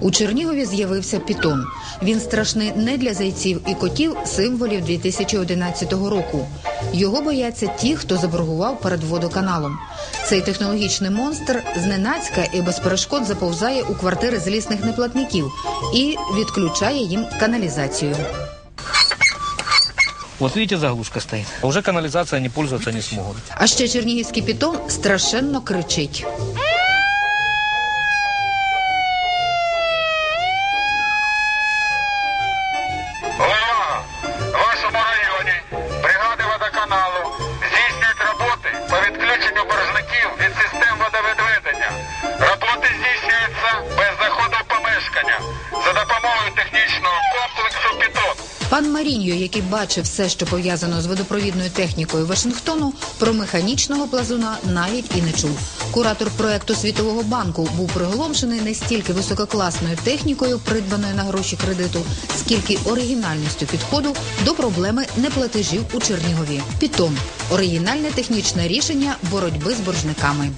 У Чернігові з'явився пітон. Він страшний не для зайців і котів, символів 2011 року. Його бояться ті, хто заборгував перед водоканалом. Цей технологічний монстр зненацька і без перешкод заповзає у квартири злісних неплатників і відключає їм каналізацію. Вот видите, заглушка стоит. Уже канализация они пользоваться не смогут. А ще чернігівський пітон страшенно кричить. За допомогою технічного комплексу «Пітон». Пан Маріньо, який бачив все, що пов'язано з водопровідною технікою Вашингтону, про механічного плазуна навіть і не чув. Куратор проекту Світового банку був приголомшений не стільки висококласною технікою, придбаною на гроші кредиту, скільки оригінальністю підходу до проблеми неплатежів у Чернігові. Пітон оригінальне технічне рішення боротьби з боржниками.